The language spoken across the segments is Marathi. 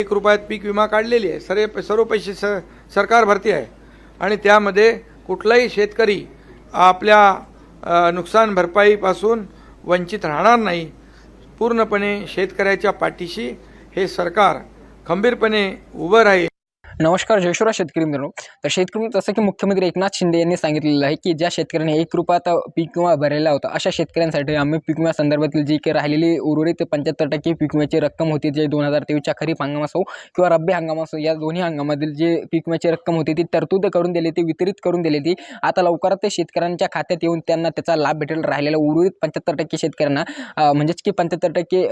एक रुपयात पीक विमा काढलेली आहे. सर्व सर्व पैसे स सरकार भरती आहे. आणि त्यामध्ये कुठलाही शेतकरी आपल्या नुकसान भरपाईपासून वंचित राहणार नाही. पूर्णपणे शेतकऱ्याच्या पाठीशी हे सरकार खंबीरपणे उभं राहील. नमस्कार जयशुरा शेतकरी मित्रांनो. तर शेतकरी मित्र जसं की मुख्यमंत्री एकनाथ शिंदे यांनी सांगितलेलं आहे की ज्या शेतकऱ्यांनी एक रुपयात पीक विमा भरलेला होता अशा शेतकऱ्यांसाठी आम्ही पीक विमा संदर्भातील जी काही राहिलेली उर्वरित पंच्याहत्तर टक्के पीक विम्याची रक्कम होती जे दोन हजार तेवीसच्या खरीप हंगाम असो हो किंवा रब्बी हंगाम असो हो, या दोन्ही हंगामातील जे पीक विम्याची रक्कम होती ती तरतूद करून दिली ती वितरित करून दिली ती आता लवकरात ते शेतकऱ्यांच्या खात्यात येऊन त्यांना त्याचा लाभ भेटेल राहिलेला उर्वरित पंच्याहत्तर टक्के शेतकऱ्यांना. म्हणजेच की पंच्याहत्तर टक्के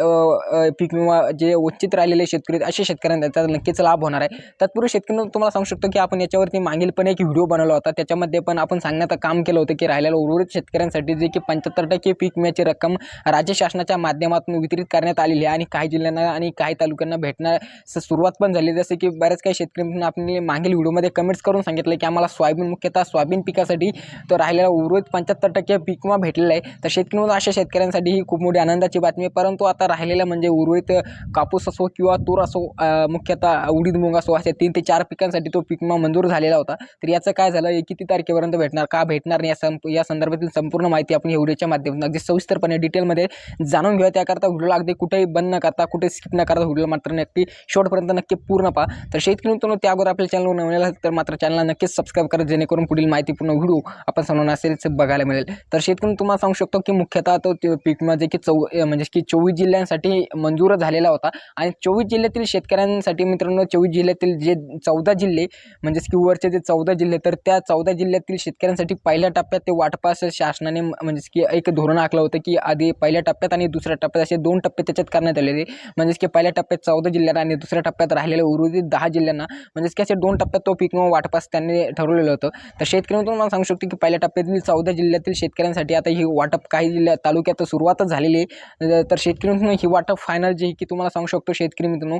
पीक विमा जे वंचित राहिलेले शेतकरी अशा असे शेतकऱ्यांना त्याचा नक्कीच लाभ होणार आहे. तत्पूर्वी शेतकरी तुम्हाला सांगू शकतो की आपण याच्यावरती मागील पण एक व्हिडिओ बनवला होता. त्याच्यामध्ये पण आपण सांगण्याचं काम केलं होतं की राहिलेल्या उर्वरित शेतकऱ्यांसाठी जे की पंच्याहत्तर टक्के पीक विम्याची रक्कम राज्य शासनाच्या माध्यमातून वितरित करण्यात आलेली आहे आणि काही जिल्ह्यांना आणि काही तालुक्यांना भेटण्यास सुरुवात पण झाली. जसे की बऱ्याच काही शेतकऱ्यांनी आपली मागील व्हिडिओमध्ये कमेंट्स करून सांगितलं की आम्हाला सोयाबीन मुख्यतः सोयाबीन पिकासाठी तर राहिलेला उर्वरित पंच्याहत्तर टक्के पीक विमा भेटलेला आहे. तर शेतकरी अशा शेतकऱ्यांसाठी ही खूप मोठी आनंदाची बातमी आहे. परंतु आता राहिलेलं म्हणजे उर्वरित कापूस असो किंवा तूर असो मुख्यतः उडीद मूग असो अशा तीन ते चार पिकांसाठी तो पीक विमा मंजूर झालेला होता. तर याचं काय झालं? हे किती तारखेपर्यंत भेटणार? का भेटणार नाही? या संप या संदर्भातील संपूर्ण माहिती आपण एवढ्याच्या व्हिडिओच्या माध्यमातून अगदी सविस्तरपणे डिटेलमध्ये जाणून घेऊया. त्याकरता व्हिडिओला अगदी कुठेही बंद न करता कुठे स्किप न करता व्हिडिओ मात्र नक्की शेवटपर्यंत नक्की पूर्ण पहा. तर शेतकरी मित्रांनो त्या अगोदर आपल्या चॅनलवर नवीन तर मात्र चॅनलला नक्कीच सबस्क्राईब करा जेणेकरून पुढील माहितीपूर्ण व्हिडिओ आपण समोर असेल बघायला मिळेल. तर शेतकरी तुम्हाला सांगू शकतो की मुख्यतः तो पीक विमा जे की चौ म्हणजे की चोवीस जिल्ह्यांसाठी मंजूर झालेला होता. आणि चोवीस जिल्ह्यातील शेतकऱ्यांसाठी मित्रांनो चोवीस जिल्ह्यातील जे चौदा जिल्हे म्हणजेच की वरचे जे चौदा जिल्हे तर त्या चौदा जिल्ह्यातील शेतकऱ्यांसाठी पहिल्या टप्प्यात ते वाटपास शासनाने म्हणजेच की एक धोरण आखलं होतं की आधी पहिल्या टप्प्यात आणि दुसऱ्या टप्प्यात असे दोन टप्पे त्याच्यात करण्यात आले होते म्हणजेच की पहिल्या टप्प्यात चौदा जिल्ह्यांना आणि दुसऱ्या टप्प्यात राहिलेल्या उर्वरित दहा जिल्ह्यांना म्हणजेच की असे दोन टप्प्यात तो पीक विमा वाटपास त्यांनी ठरवलेलं होतं. तर शेतकऱ्यांतून मला सांगू शकतो की पहिल्या टप्प्यातील चौदा जिल्ह्यातील शेतकऱ्यांसाठी आता ही वाटप काही जिल्ह्या तालुक्यात सुरुवातच झालेली आहे. तर शेतकऱ्यांतून ही वाटप फायनल जी की तुम्हाला सांगू शकतो शेतकरी मित्रांनो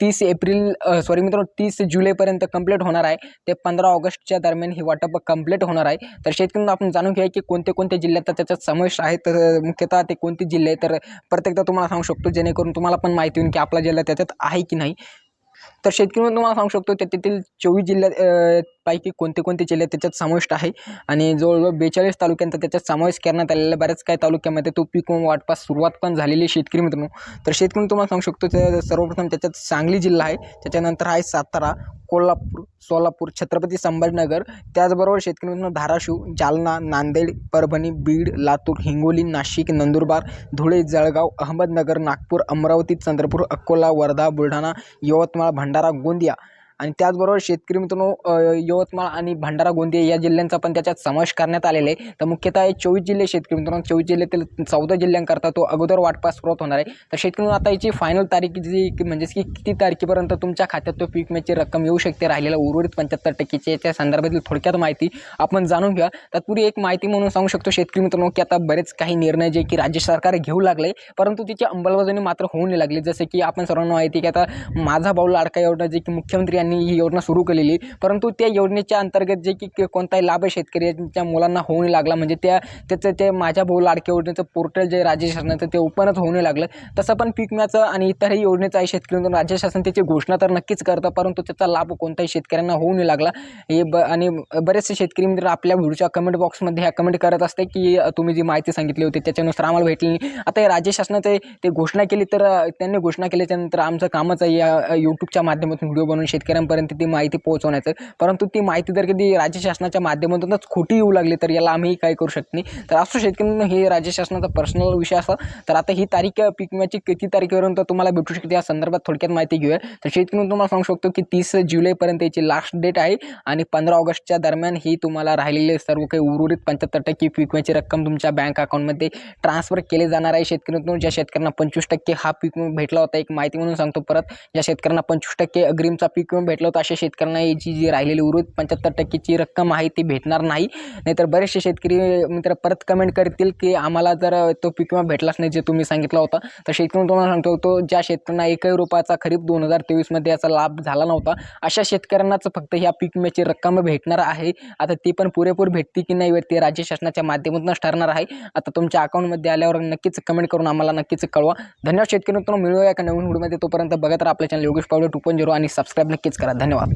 तीस एप्रिल सॉरी मित्रांनो तीस जुलैपर्यंत कंप्लीट होणार आहे. ते पंधरा ऑगस्टच्या दरम्यान ही वाटप कंप्लीट होणार आहे. तर शेतकऱ्यांना आपण जाणून घ्या की कोणते कोणते जिल्ह्यात त्याच्यात समावेश आहे तर मुख्यतः ते कोणते जिल्हे तर प्रत्येकदा तुम्हाला सांगू शकतो जेणेकरून तुम्हाला पण माहिती होईल की आपला जिल्हा त्याच्यात आहे की नाही. तर शेतकरी तुम्हाला सांगू शकतो त्या तेथील चोवीस जिल्ह्यात पैकी कोणते कोणते जिल्हे त्याच्यात समाविष्ट आहे? आणि जवळजवळ बेचाळीस तालुक्यांचा त्याच्यात समावेश करण्यात आलेल्या बऱ्याच काही तालुक्यामध्ये तो पीक वाटपास सुरुवात पण झालेली शेतकरी मित्रांनो. तर शेतकरी तुम्हाला सांगू शकतो सर्वप्रथम त्याच्यात सांगली जिल्हा आहे. त्याच्यानंतर आहे सातारा कोल्हापूर सोलापूर छत्रपती संभाजीनगर. त्याचबरोबर शेतकरी मित्रांनो धाराशिव जालना नांदेड परभणी बीड लातूर हिंगोली नाशिक नंदुरबार धुळे जळगाव अहमदनगर नागपूर अमरावती चंद्रपूर अकोला वर्धा बुलढाणा यवतमाळ भंडारा गोंदिया आणि त्याचबरोबर शेतकरी मित्रांनो यवतमाळ आणि भंडारा गोंदिया या जिल्ह्यांचा पण त्याच्यात समावेश करण्यात आलेला आहे. तर मुख्यतः हे चोवीस जिल्हे शेतकरी मित्रांनो चोवीस जिल्ह्यातील चौदा जिल्ह्यांकरता तो अगोदर वाटपास सुरुवात होणार आहे. तर शेतकरी आता याची फायनल तारीख जी म्हणजेच की किती तारखेपर्यंत तुमच्या खात्यात तो पीक विम्याची रक्कम येऊ शकते राहिलेला उर्वरित पंच्याहत्तर टक्केची याच्या संदर्भातील थोडक्यात माहिती आपण जाणून घ्या तत्पूर्वी एक माहिती म्हणून सांगू शकतो शेतकरी मित्रांनो की आता बरेच काही निर्णय जे की राज्य सरकार घेऊ लागले परंतु तिची अंमलबजावणी मात्र होऊ नाही लागली. जसे की आपण सर्वांना माहिती की आता माझा भाऊ लाडका योजना जे की मुख्यमंत्री यांनी ही योजना सुरू केलेली. परंतु त्या योजनेच्या अंतर्गत जे की कोणताही लाभ शेतकऱ्यांच्या मुलांना होऊ नाही लागला म्हणजे त्या त्याचं ते माझ्या भाऊ लाडक्या योजनेचं पोर्टल जे राज्य शासनाचं ते ओपनच होऊ नाही लागलं. तसं पण पीक विम्याचं आणि इतरही योजनेचं आहे शेतकऱ्यांतून राज्य शासन त्याची घोषणा तर नक्कीच करतं परंतु त्याचा लाभ कोणत्याही शेतकऱ्यांना होऊ नाही लागला. हे ब आणि बरेचसे शेतकरी मित्र आपल्या व्हिडिओच्या कमेंट बॉक्समध्ये ह्या कमेंट करत असते की तुम्ही जी माहिती सांगितली होती त्याच्यानुसार आम्हाला भेटली नाही. आता हे राज्य शासनाचे ते घोषणा केली तर त्यांनी घोषणा केल्याच्यानंतर आमचं कामच आहे या यूट्यूबच्या माध्यमातून व्हिडिओ बनवून शेतकऱ्यांपर्यंत ती माहिती पोहोचवण्याचं. परंतु ती माहिती जर कधी राज्य शासनाच्या माध्यमातूनच खोटी येऊ लागली तर याला आम्ही काही करू शकत नाही. तर असो शेतकऱ्यांना हे राज्य शासनाचा पर्सनल विषय असा तर आता ही तारीख पीक विम्याची किती तारखेपर्यंत तुम्हाला भेटू शकते या संदर्भात थोडक्यात माहिती घेऊया. तर शेतकरी तुम्हाला सांगू शकतो की तीस जुलैपर्यंत याची लास्ट डेट आहे आणि पंधरा ऑगस्टच्या दरम्यान ही तुम्हाला राहिलेले सर्व काही उर्वरित पंच्याहत्तर टक्के पीक विम्याची रक्कम तुमच्या बँक अकाउंटमध्ये ट्रान्सफर केले जाणार आहे. शेतकऱ्यांतून ज्या शेतकऱ्यांना पंचवीस टक्के हा पीक भेटला होता एक माहिती म्हणून सांगतो परत. ज्या शेतकऱ्यांना पंचवीस टक्के अग्रिमचा पीक भेटलं होतं अशा शेतकऱ्यांना याची जी राहिलेली उर्वरित पंच्याहत्तर टक्केची रक्कम आहे ती भेटणार नाही. नाहीतर बरेचसे शेतकरी मित्र परत कमेंट करतील की आम्हाला जर तो पीक विमा भेटलाच नाही जे तुम्ही सांगितला होता. तर शेतकरी तुम्हाला सांगतो तो ज्या शेतकऱ्यांना एकही रुपयाचा खरीप दोन हजार तेवीसमध्ये याचा लाभ झाला नव्हता अशा शेतकऱ्यांनाच फक्त ह्या पीक विम्याची रक्कम भेटणार आहे. आता ती पण पुरेपूर भेटते की नाही भेटते राज्य शासनाच्या माध्यमातूनच ठरणार आहे. आता तुमच्या अकाउंटमध्ये आल्यावर नक्कीच कमेंट करून आम्हाला नक्कीच कळवा. धन्यवाद शेतकरी मित्रांनो मिळूया एका नवीन व्हिडिओमध्ये तोपर्यंत बघत राहा आपल्या channel Yogesh Pawade two point zero आणि सबस्क्राईब नक्कीच करा. धन्यवाद.